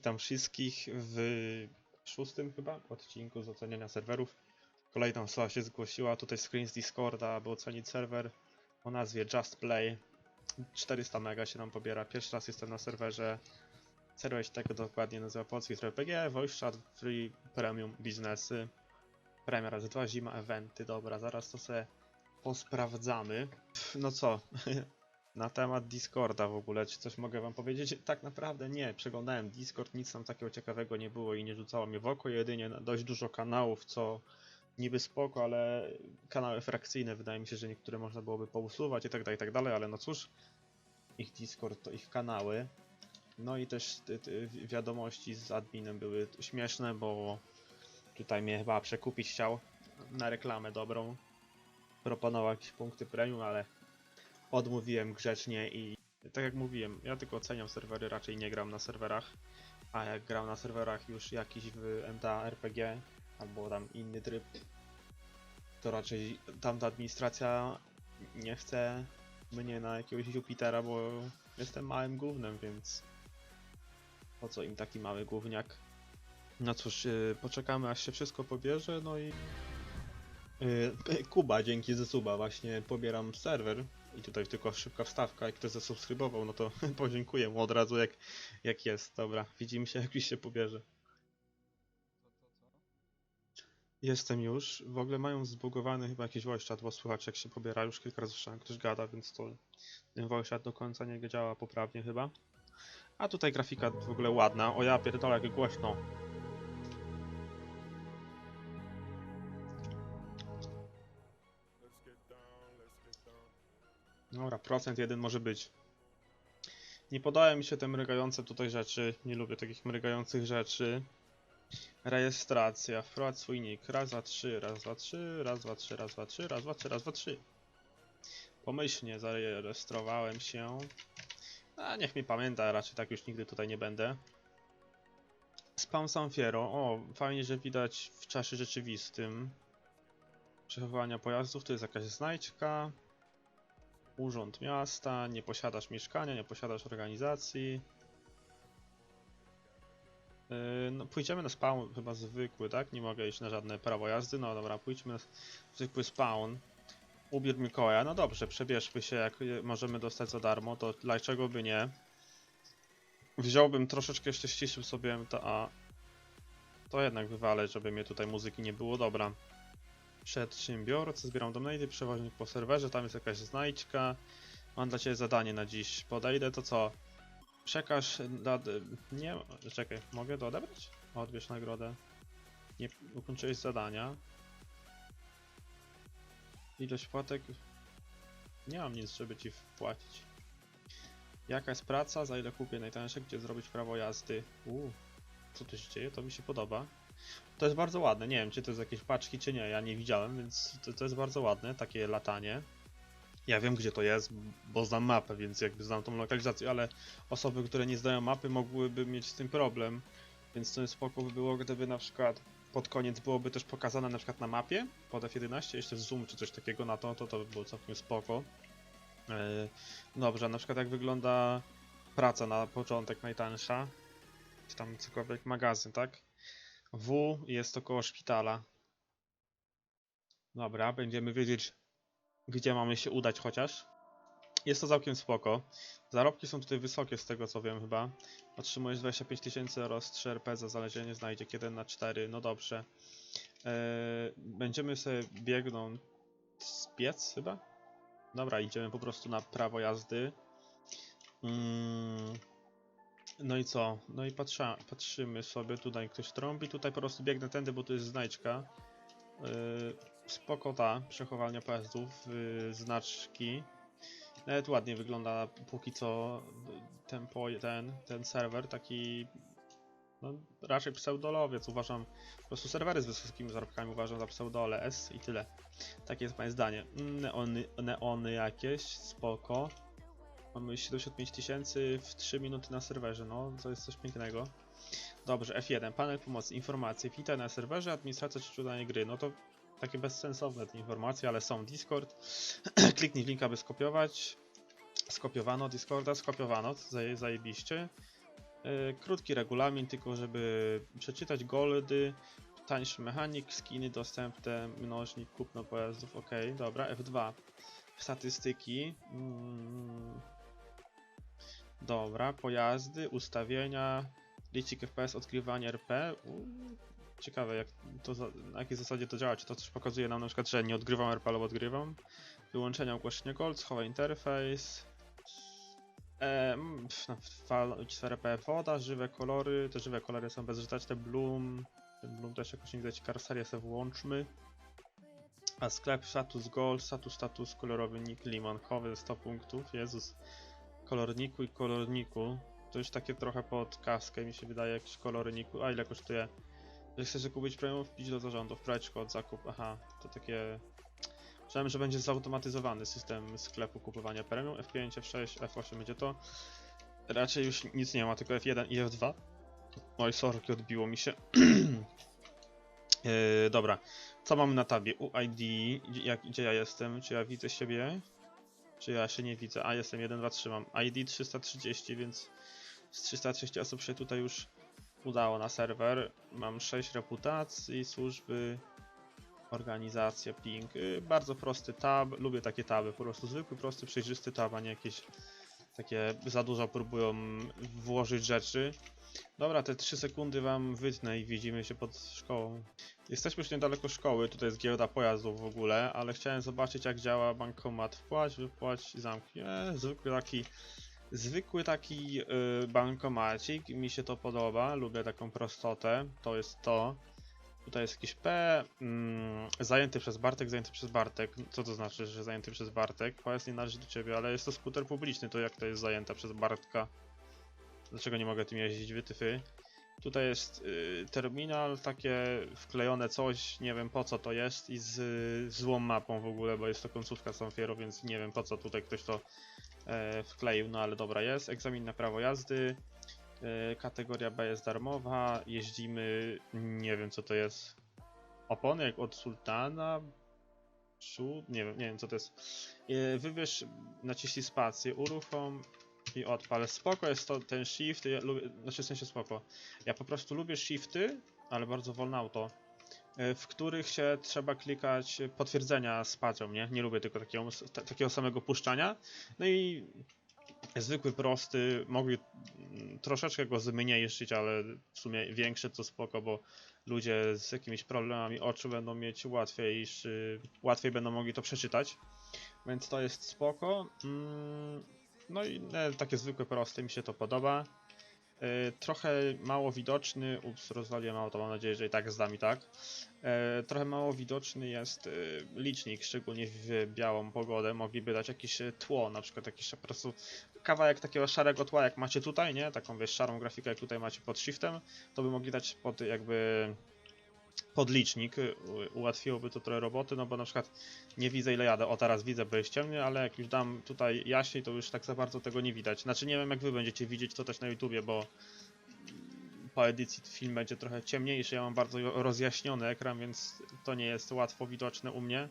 Witam wszystkich w szóstym chyba odcinku z oceniania serwerów. Kolejna osoba się zgłosiła, tutaj screen z Discorda, aby ocenić serwer o nazwie Just Play. 400 mega się nam pobiera, pierwszy raz jestem na serwerze. Serwer się tak dokładnie nazywa Polski Serwer PG, Voice Chat, Free Premium Biznesy. Premia razy dwa, zima, eventy, dobra, zaraz to sobie posprawdzamy. No co, na temat Discorda w ogóle, czy coś mogę wam powiedzieć? Tak naprawdę nie, przeglądałem Discord, nic tam takiego ciekawego nie było i nie rzucało mnie w oko, jedynie dość dużo kanałów, co niby spoko, ale kanały frakcyjne, wydaje mi się, że niektóre można byłoby pousuwać i tak dalej, i tak dalej, ale no cóż, ich Discord to ich kanały. No i też te, te wi- wiadomości z adminem były śmieszne, bo tutaj mnie chyba przekupić chciał na reklamę dobrą. Proponował jakieś punkty premium, ale odmówiłem grzecznie i tak jak mówiłem, ja tylko oceniam serwery, raczej nie gram na serwerach, a jak gram na serwerach już jakiś w MTA RPG albo tam inny tryb, to raczej tamta administracja nie chce mnie na jakiegoś Jupitera, bo jestem małym gównem, więc po co im taki mały gówniak? No cóż, yy, poczekamy aż się wszystko pobierze, no i yy, Kuba, dzięki za suba, właśnie pobieram serwer i tutaj tylko szybka wstawka, jak ktoś zasubskrybował, no to podziękuję mu od razu jak, jak jest. Dobra, widzimy się jak już się pobierze. Jestem już. W ogóle mają zbugowany chyba jakiś voice bo słychać jak się pobiera. Już kilka razy słyszałem, ktoś gada, więc to ten voice do końca nie działa poprawnie chyba. A tutaj grafika w ogóle ładna. O ja pierdolę, jak głośno. Dobra, procent jeden może być. Nie podobają mi się te mrygające tutaj rzeczy. Nie lubię takich mrygających rzeczy. Rejestracja. Wprowadź swój nick. Raz, dwa, trzy, raz, dwa, trzy, raz, dwa, trzy, raz, dwa, trzy, raz, dwa, trzy, raz, dwa, trzy. Pomyślnie zarejestrowałem się. A niech mi pamięta, raczej tak już nigdy tutaj nie będę. Spam Sanfiero. O, fajnie, że widać w czasie rzeczywistym. Przechowywania pojazdów. Tu jest jakaś znajdźka. Urząd miasta. Nie posiadasz mieszkania, nie posiadasz organizacji. Yy, no, pójdziemy na spawn, chyba zwykły, tak? Nie mogę iść na żadne prawo jazdy. No dobra, pójdźmy na zwykły spawn. Ubiór Mikołaja. No dobrze, przebierzmy się, jak je możemy dostać za darmo, to dlaczego by nie? Wziąłbym troszeczkę jeszcze ściszył sobie MTA. To jednak wywalę, żeby mnie tutaj muzyki nie było. Dobra. Przedsiębiorcy, zbieram donaty, przewoźnik po serwerze, tam jest jakaś znajdźka. Mam dla Ciebie zadanie na dziś. Podejdę, to co? Przekaż dla... Nie, czekaj, mogę to odebrać? Odbierz nagrodę. Nie ukończyłeś zadania. Ilość płatek... Nie mam nic, żeby Ci wpłacić. Jaka jest praca? Za ile kupię najtańsze? Gdzie zrobić prawo jazdy? Uuu, co tu się dzieje? To mi się podoba. To jest bardzo ładne. Nie wiem, czy to jest jakieś paczki, czy nie. Ja nie widziałem, więc to, to jest bardzo ładne, takie latanie. Ja wiem, gdzie to jest, bo znam mapę, więc jakby znam tą lokalizację, ale osoby, które nie znają mapy, mogłyby mieć z tym problem. Więc to spoko by było, gdyby na przykład pod koniec byłoby też pokazane na przykład na mapie pod F11, jeszcze zoom czy coś takiego na to, to to by było całkiem spoko. Yy, Dobrze, na przykład jak wygląda praca na początek najtańsza, czy tam cokolwiek magazyn, tak? W jest to koło szpitala. Dobra, będziemy wiedzieć, gdzie mamy się udać chociaż. Jest to całkiem spoko. Zarobki są tutaj wysokie z tego co wiem chyba. Otrzymujesz 25 tysięcy oraz 3 RP za znalezienie znajdziek 1 na 4. No dobrze. Eee, będziemy sobie biegnąć biec chyba? Dobra, idziemy po prostu na prawo jazdy. Mm. No i co? No i patrza, patrzymy sobie, tutaj ktoś trąbi, tutaj po prostu biegnę tędy, bo tu jest znajdźka. Yy, spoko ta przechowalnia pojazdów, yy, znaczki. Nawet ładnie wygląda póki co ten, ten, ten serwer, taki no, raczej pseudolowiec, uważam, po prostu serwery z wysokimi zarobkami uważam za pseudole S i tyle. Takie jest moje zdanie. Mm, Neony, neony jakieś, spoko. Mamy 75 tysięcy w 3 minuty na serwerze, no to jest coś pięknego. Dobrze, F1, panel pomocy, informacje, witaj na serwerze, administracja czy czytanie gry, no to takie bezsensowne te informacje, ale są Discord, kliknij link, aby skopiować, skopiowano Discorda, skopiowano, zaje, zajebiście. E, Krótki regulamin, tylko żeby przeczytać goldy, tańszy mechanik, skiny dostępne, mnożnik, kupno pojazdów, ok, dobra, F2. Statystyki. Mm. Dobra, pojazdy, ustawienia, licznik FPS, odkrywanie RP. U, Ciekawe, jak to na jakiej zasadzie to działa. Czy to też pokazuje nam na przykład, że nie odgrywam RP, albo odgrywam. Wyłączenia ogłoszenia gold, schowaj interfejs. Pf, no, walnąć sferę P, woda, żywe kolory. Te żywe kolory są bezużyteczne. Bloom. Ten Bloom też jakoś nie widać. Karserię sobie włączmy. A sklep status gold, status status kolorowy nick limonkowy 100 punktów. Jezus. Kolorniku i kolorniku. To już takie trochę pod kaskę mi się wydaje jakiś kolorniku. A ile kosztuje? Że chcesz kupić premium, wpić do zarządu, wprowadź kod zakup. Aha, to takie. Myślałem, że będzie zautomatyzowany system sklepu kupowania premium. F5, F6, F8 będzie to. Raczej już nic nie ma, tylko F1 i F2. Oj, sorki, odbiło mi się. Yy, dobra, co mamy na tabie? UID, jak, gdzie ja jestem? Czy ja widzę siebie? Czy ja się nie widzę? A, jestem 1, 2, 3, mam ID 330, więc z 330 osób się tutaj już udało na serwer. Mam 6 reputacji, służby, organizacja, ping. Yy, bardzo prosty tab, lubię takie taby, po prostu zwykły, prosty, przejrzysty tab, a nie jakieś takie za dużo próbują włożyć rzeczy. Dobra, te 3 sekundy wam wytnę i widzimy się pod szkołą. Jesteśmy już niedaleko szkoły, tutaj jest giełda pojazdów w ogóle, ale chciałem zobaczyć jak działa bankomat. Wpłać, wypłać i zamknij. E, zwykły taki, zwykły taki y, bankomacik, mi się to podoba, lubię taką prostotę, to jest to. Tutaj jest jakiś P, mm, zajęty przez Bartek, zajęty przez Bartek. Co to znaczy, że zajęty przez Bartek? Pojazd nie należy do ciebie, ale jest to skuter publiczny, to jak to jest zajęta przez Bartka? Dlaczego nie mogę tym jeździć, wytyfy? Tutaj jest y, terminal, takie wklejone coś, nie wiem po co to jest i z y, złą mapą w ogóle, bo jest to końcówka Sanfiero, więc nie wiem po co tutaj ktoś to e, wkleił, no ale dobra jest. Egzamin na prawo jazdy, e, kategoria B jest darmowa, jeździmy, nie wiem co to jest, opony jak od Sultana, przód, nie wiem, nie wiem co to jest. E, wybierz, naciśnij spację, uruchom i odpal. Spoko jest to ten shift, ja lubię, znaczy w sensie spoko. Ja po prostu lubię shifty, ale bardzo wolne auto, e, w których się trzeba klikać potwierdzenia z paczą, nie? Nie lubię tylko takiego, takiego samego puszczania. No i zwykły, prosty, mogli mm, troszeczkę go zmniejszyć, ale w sumie większy to spoko, bo ludzie z jakimiś problemami oczu będą mieć łatwiejszy, łatwiej będą mogli to przeczytać. Więc to jest spoko. Mm, no i e, takie zwykłe, proste, mi się to podoba. E, trochę mało widoczny, ups, rozwaliłem auto, mam nadzieję, że i tak zda mi tak. E, trochę mało widoczny jest licznik, szczególnie w białą pogodę. Mogliby dać jakieś tło, na przykład jakiś po prostu kawałek takiego szarego tła, jak macie tutaj, nie? Taką wiesz, szarą grafikę, jak tutaj macie pod shiftem, to by mogli dać pod jakby podlicznik, y, ułatwiłoby to trochę roboty, no bo na przykład nie widzę ile jadę, o teraz widzę, bo jest ciemnie, ale jak już dam tutaj jaśniej, to już tak za bardzo tego nie widać. Znaczy nie wiem jak wy będziecie widzieć to też na YouTubie, bo po edycji film będzie trochę ciemniejszy, ja mam bardzo rozjaśniony ekran, więc to nie jest łatwo widoczne u mnie.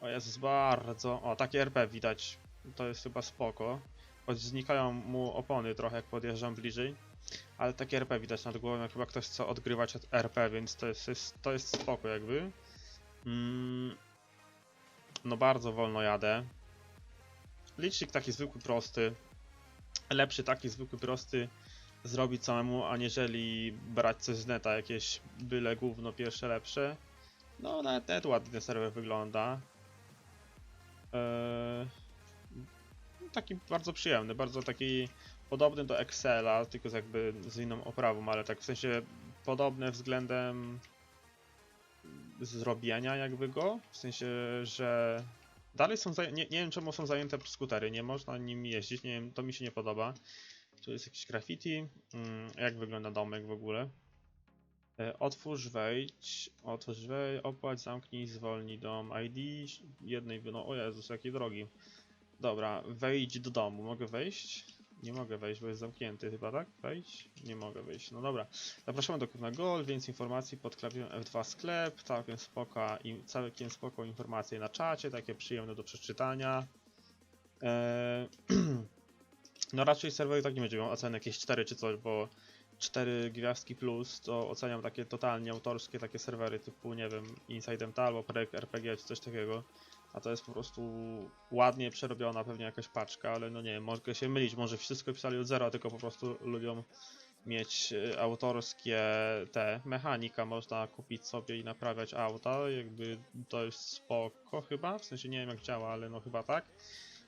O Jezus, bardzo, o takie RP widać, to jest chyba spoko. Choć znikają mu opony trochę jak podjeżdżam bliżej. Ale takie RP widać nad głową, chyba ktoś chce odgrywać od RP, więc to jest, jest, to jest spoko jakby. Mm, no bardzo wolno jadę. Licznik taki zwykły, prosty. Lepszy taki zwykły, prosty zrobić samemu, aniżeli brać coś z neta, jakieś byle gówno pierwsze lepsze. No nawet, nawet ładnie ten serwer wygląda. Eee, taki bardzo przyjemny, bardzo taki podobny do Excela, tylko z jakby z inną oprawą, ale tak w sensie podobne względem zrobienia jakby go, w sensie, że dalej są, nie, nie wiem czemu są zajęte skutery, nie można nim jeździć, nie wiem, to mi się nie podoba. Tu jest jakieś graffiti, mm, jak wygląda domek w ogóle. E, Otwórz, wejdź, otwórz, wejdź, opłać, zamknij, zwolnij dom, ID jednej, no o Jezus, jakie drogi. Dobra, wejdź do domu, mogę wejść? Nie mogę wejść, bo jest zamknięty chyba, tak? Wejdź? Nie mogę wejść, no dobra. Zapraszamy do Kupna Gold, więcej informacji pod klawiaturą F2 sklep, całkiem spoko, i całkiem spoko informacje na czacie, takie przyjemne do przeczytania. Eee, No raczej serwer tak nie będzie miał oceny jakieś 4 czy coś, bo 4 gwiazdki plus to oceniam takie totalnie autorskie takie serwery typu, nie wiem, Inside MT albo Projekt RPG czy coś takiego. A to jest po prostu ładnie przerobiona pewnie jakaś paczka, ale no nie wiem, mogę się mylić, może wszystko pisali od zera, tylko po prostu lubią mieć y, autorskie te mechanika, można kupić sobie i naprawiać auta, jakby to jest spoko chyba, w sensie nie wiem jak działa, ale no chyba tak.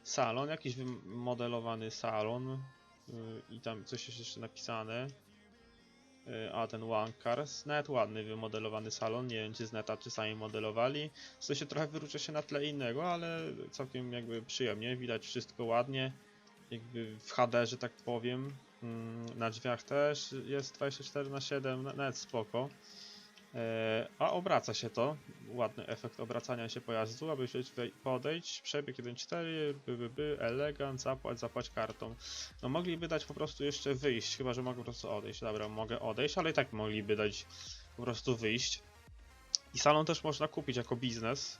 Salon, jakiś wymodelowany salon y, i tam coś jest jeszcze napisane. Y, A ten One Cars, nawet ładny wymodelowany salon, nie wiem czy z neta czy sami modelowali. W sensie trochę wyróżnia się na tle innego, ale całkiem jakby przyjemnie, widać wszystko ładnie. Jakby w HD, że tak powiem. Mm, Na drzwiach też jest 24 na 7 na- nawet spoko. E, A obraca się to, ładny efekt obracania się pojazdu, aby się podejść, przebieg 1.4, by, by, by, elegant, zapłać, zapłać kartą. No mogliby dać po prostu jeszcze wyjść, chyba że mogę po prostu odejść. Dobra, mogę odejść, ale i tak mogliby dać po prostu wyjść. I salon też można kupić jako biznes.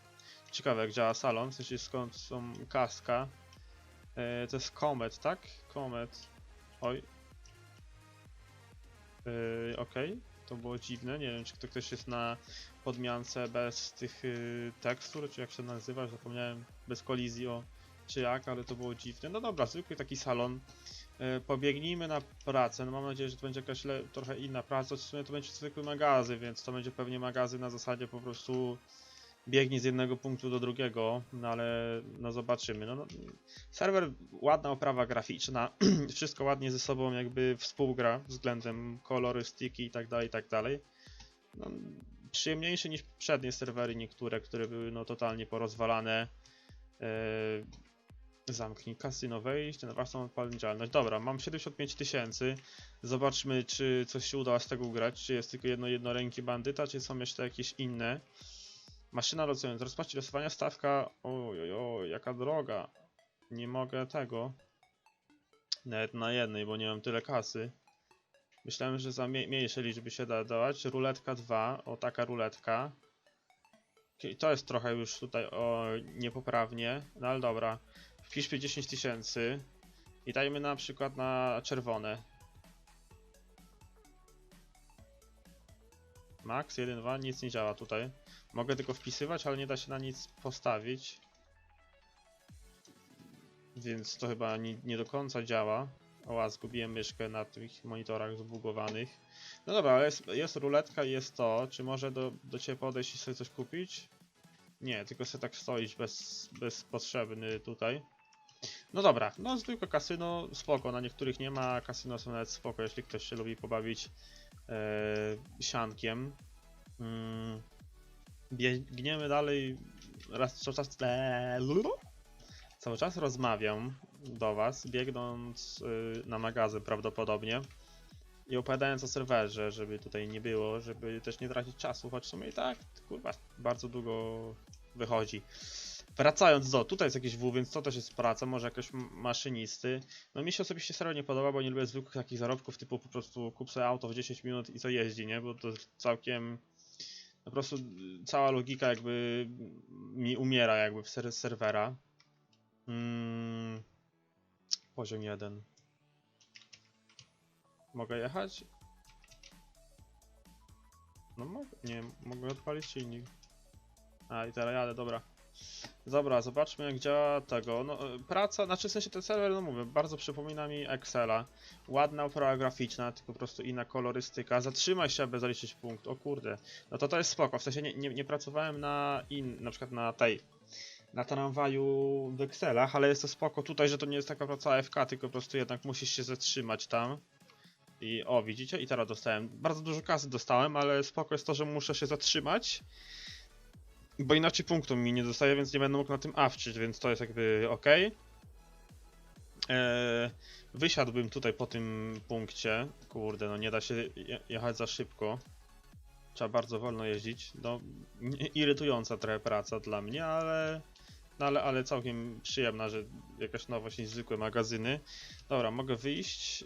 Ciekawe jak działa salon, w sensie skąd są kaska. E, to jest Comet, tak? Comet. Oj. Yy, Okej, to było dziwne. Nie wiem, czy to ktoś jest na podmiance bez tych yy, tekstur, czy jak się nazywa, zapomniałem, bez kolizji o czy jak, ale to było dziwne. No dobra, zwykły taki salon. Yy, pobiegnijmy na pracę. No mam nadzieję, że to będzie jakaś trochę inna praca. W sumie to będzie zwykły magazyn, więc to będzie pewnie magazyn na zasadzie po prostu biegnij z jednego punktu do drugiego, no ale no zobaczymy. No, no, serwer, ładna oprawa graficzna, wszystko ładnie ze sobą jakby współgra względem kolorystyki i tak dalej, i tak dalej. No, przyjemniejszy niż przednie serwery niektóre, które były no totalnie porozwalane. Eee, zamknij kasyno wejść na własną odpowiedzialność. Dobra, mam 75 tysięcy. Zobaczmy, czy coś się uda z tego ugrać. Czy jest tylko jedno jednoręki bandyta, czy są jeszcze jakieś inne. Maszyna losująca. Rozpaść losowania stawka. Oj, oj, oj, jaka droga. Nie mogę tego. Nawet na jednej, bo nie mam tyle kasy. Myślałem, że za mniejsze liczby się da dawać. Ruletka 2. O, taka ruletka. To jest trochę już tutaj o niepoprawnie. No ale dobra. Wpiszmy 10 tysięcy. I dajmy na przykład na czerwone. Max 1, 2, nic nie działa tutaj. Mogę tylko wpisywać, ale nie da się na nic postawić. Więc to chyba nie, nie do końca działa. Oła, zgubiłem myszkę na tych monitorach zbugowanych. No dobra, ale jest, jest ruletka i jest to. Czy może do, do ciebie podejść i sobie coś kupić? Nie, tylko sobie tak stoić bez, bezpotrzebny tutaj. No dobra, no zwykłe kasyno, spoko, na niektórych nie ma, kasyno są nawet spoko, jeśli ktoś się lubi pobawić e, siankiem. Mm, biegniemy dalej, raz cały czas, eee, cały czas rozmawiam do was, biegnąc y, na magazyn prawdopodobnie i opowiadając o serwerze, żeby tutaj nie było, żeby też nie tracić czasu, choć w sumie i tak, kurwa, bardzo długo wychodzi. Wracając do, tutaj jest jakiś W, więc to też jest praca, może jakoś maszynisty. No mi się osobiście serio nie podoba, bo nie lubię zwykłych takich zarobków typu po prostu kup sobie auto w 10 minut i co jeździ, nie? Bo to całkiem po prostu cała logika jakby mi umiera jakby w ser serwera. Mm, poziom 1. Mogę jechać? No mogę, nie, mogę odpalić silnik. A i teraz jadę, dobra. Dobra, zobaczmy jak działa tego. No, e, praca, znaczy w sensie ten serwer, no mówię, bardzo przypomina mi Excela. Ładna oprawa graficzna, tylko po prostu inna kolorystyka. Zatrzymaj się, aby zaliczyć punkt. O kurde. No to to jest spoko. W sensie nie, nie, nie pracowałem na in, na przykład na tej, na tramwaju w Excelach, ale jest to spoko tutaj, że to nie jest taka praca AFK, tylko po prostu jednak musisz się zatrzymać tam. I o, widzicie? I teraz dostałem. Bardzo dużo kasy dostałem, ale spoko jest to, że muszę się zatrzymać. Bo inaczej punktu mi nie dostaje, więc nie będę mógł na tym awczyć, więc to jest jakby ok. Eee, wysiadłbym tutaj po tym punkcie. Kurde, no nie da się je- jechać za szybko. Trzeba bardzo wolno jeździć. No, irytująca trochę praca dla mnie, ale, no ale, ale całkiem przyjemna, że jakaś nowość niż zwykłe magazyny. Dobra, mogę wyjść.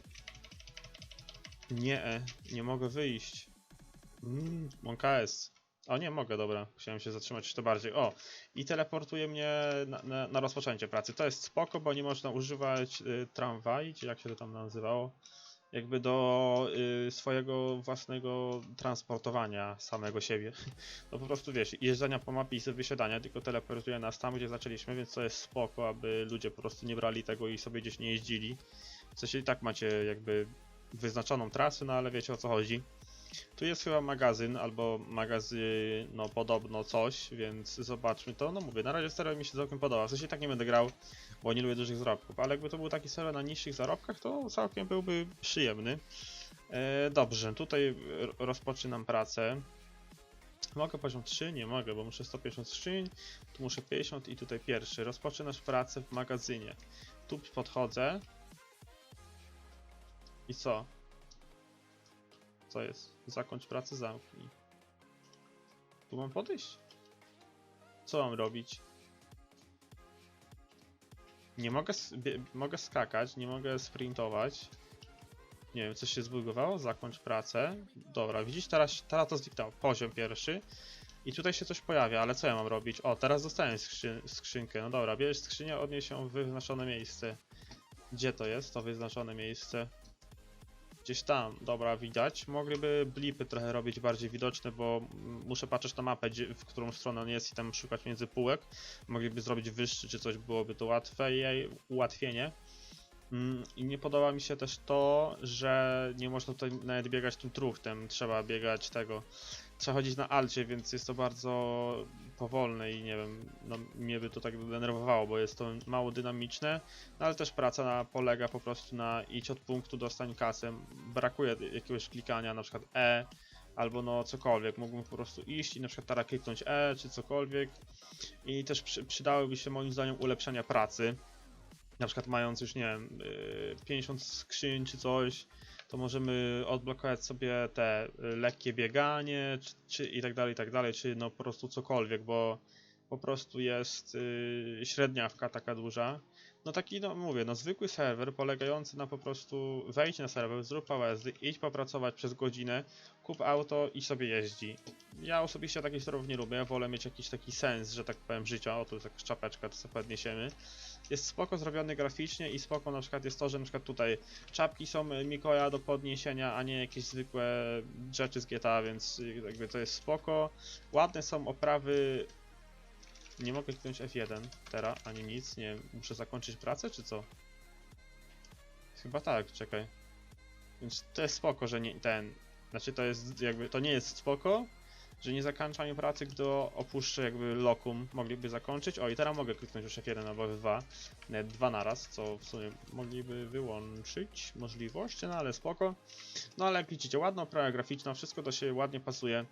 Nie, nie mogę wyjść. Mm, KS. O nie, mogę, dobra. Chciałem się zatrzymać jeszcze bardziej. O, i teleportuje mnie na, na, na rozpoczęcie pracy. To jest spoko, bo nie można używać y, tramwaj, czy jak się to tam nazywało, jakby do y, swojego własnego transportowania samego siebie. No po prostu wiesz, jeżdżenia po mapie i wysiadania, tylko teleportuje nas tam, gdzie zaczęliśmy, więc to jest spoko, aby ludzie po prostu nie brali tego i sobie gdzieś nie jeździli. W sensie i tak macie jakby wyznaczoną trasę, no ale wiecie o co chodzi. Tu jest chyba magazyn, albo magazyn, no podobno coś, więc zobaczmy to. No mówię, na razie serwer mi się całkiem podoba. W sensie tak nie będę grał, bo nie lubię dużych zarobków, ale jakby to był taki serwer na niższych zarobkach, to całkiem byłby przyjemny. E, dobrze, tutaj rozpoczynam pracę. Mogę poziom 3? Nie mogę, bo muszę 150 skrzyń, tu muszę 50 i tutaj pierwszy. Rozpoczynasz pracę w magazynie. Tu podchodzę. I co? Co jest? Zakończ pracę, zamknij. Tu mam podejść? Co mam robić? Nie mogę, mogę skakać, nie mogę sprintować. Nie wiem, coś się zbugowało? Zakończ pracę. Dobra, widzisz, teraz, teraz to zniknęło. Poziom pierwszy. I tutaj się coś pojawia, ale co ja mam robić? O, teraz dostałem skrzy skrzynkę. No dobra, bierzesz skrzynię, odnieś ją w wyznaczone miejsce. Gdzie to jest, to wyznaczone miejsce? Gdzieś tam, dobra, widać. Mogliby blipy trochę robić bardziej widoczne, bo muszę patrzeć na mapę, gdzie, w którą stronę on jest i tam szukać między półek. Mogliby zrobić wyższy czy coś, byłoby to łatwe i ułatwienie. Mm, I nie podoba mi się też to, że nie można tutaj nawet biegać tym truchtem, trzeba biegać tego. Trzeba chodzić na alcie, więc jest to bardzo powolne i nie wiem, no mnie by to tak denerwowało, bo jest to mało dynamiczne, no ale też praca na, polega po prostu na idź od punktu, dostań kasę. Brakuje jakiegoś klikania, na przykład E, albo no cokolwiek. Mógłbym po prostu iść i na przykład teraz kliknąć E, czy cokolwiek. I też przy, przydałyby się moim zdaniem ulepszenia pracy. Na przykład mając już, nie wiem, yy, 50 skrzyń czy coś, to możemy odblokować sobie te y, lekkie bieganie, czy, czy i tak dalej, i tak dalej, czy no po prostu cokolwiek, bo po prostu jest yy, średniawka taka duża. No taki, no mówię, no zwykły serwer polegający na po prostu wejdź na serwer, zrób PWSD, idź popracować przez godzinę, kup auto i sobie jeździ. Ja osobiście takich serwerów nie lubię, wolę mieć jakiś taki sens, że tak powiem, życia. O, tu jest jakaś czapeczka, to sobie podniesiemy. Jest spoko zrobiony graficznie i spoko na przykład jest to, że na przykład tutaj czapki są Mikołaja do podniesienia, a nie jakieś zwykłe rzeczy z GTA, więc jakby to jest spoko. Ładne są oprawy nie mogę kliknąć F1 teraz, ani nic, nie muszę zakończyć pracę, czy co? Chyba tak, czekaj. Więc to jest spoko, że nie ten, znaczy to jest jakby, to nie jest spoko, że nie zakończa mi pracy, gdy opuszczę jakby lokum, mogliby zakończyć. O i teraz mogę kliknąć już F1 albo F2, nie, dwa naraz, co w sumie mogliby wyłączyć możliwość, no ale spoko. No ale jak widzicie, ładna oprawa graficzna, wszystko to się ładnie pasuje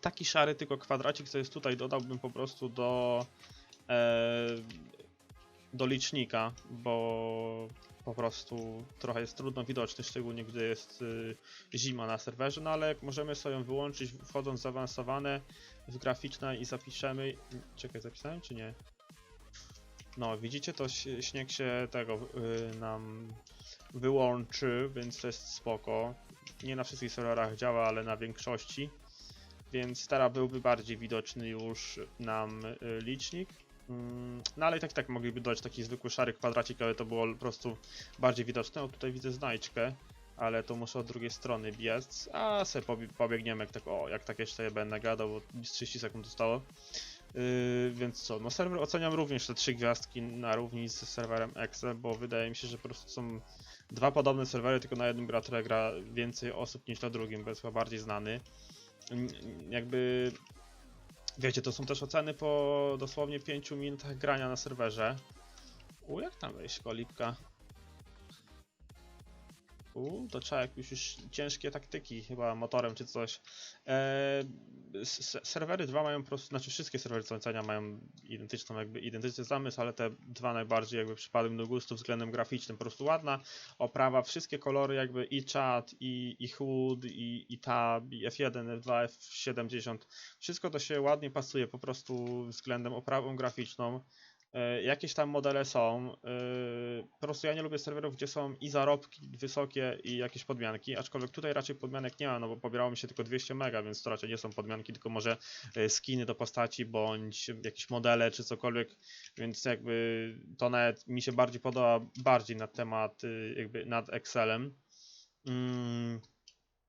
taki szary tylko kwadracik, co jest tutaj, dodałbym po prostu do e, do licznika, bo po prostu trochę jest trudno widoczny, szczególnie gdy jest y, zima na serwerze, no ale możemy sobie ją wyłączyć wchodząc w zaawansowane, w graficzne i zapiszemy, czekaj, zapisałem czy nie? No, widzicie, to śnieg się tego y, nam wyłączy, więc to jest spoko. Nie na wszystkich serwerach działa, ale na większości więc teraz byłby bardziej widoczny już nam y, licznik. Mm, No ale i tak tak mogliby dodać taki zwykły szary kwadracik, ale to było po prostu bardziej widoczne. O tutaj widzę znajdźkę, ale to muszę od drugiej strony biec. A pobie- pobiegniemy jak tak, o jak tak jeszcze będę gadał, bo 30 sekund zostało. Yy, więc co, no serwer oceniam również te trzy gwiazdki na równi z serwerem Excel, bo wydaje mi się, że po prostu są dwa podobne serwery, tylko na jednym gra, gra więcej osób niż na drugim, bo jest chyba bardziej znany jakby wiecie, to są też oceny po dosłownie 5 minutach grania na serwerze. U, jak tam wejść, kolipka? U, to trzeba jakieś już ciężkie taktyki, chyba motorem czy coś. Eee, serwery dwa mają po prostu, znaczy wszystkie serwery co ocenia mają identyczną, jakby identyczny zamysł, ale te dwa najbardziej jakby przypadły do gustu względem graficznym. Po prostu ładna oprawa, wszystkie kolory jakby i chat, i, i HUD, i, i tab, i F1, F2, F70. Wszystko to się ładnie pasuje po prostu względem oprawą graficzną. E, Jakieś tam modele są. e, Po prostu ja nie lubię serwerów, gdzie są i zarobki wysokie, i jakieś podmianki. Aczkolwiek tutaj raczej podmianek nie ma, no bo pobierało mi się tylko 200 mega, więc to raczej nie są podmianki, tylko może e, skiny do postaci, bądź jakieś modele, czy cokolwiek. Więc jakby to nawet mi się bardziej podoba, bardziej na temat, jakby nad Excelem. Mm,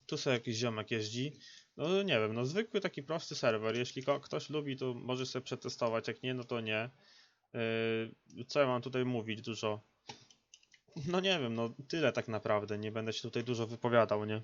tu sobie jakiś ziomek jeździ. No nie wiem, no zwykły taki prosty serwer. Jeśli ktoś lubi, to może sobie przetestować, jak nie, no to nie. Yy, co ja mam tutaj mówić dużo? No nie wiem, no tyle tak naprawdę, nie będę się tutaj dużo wypowiadał, nie?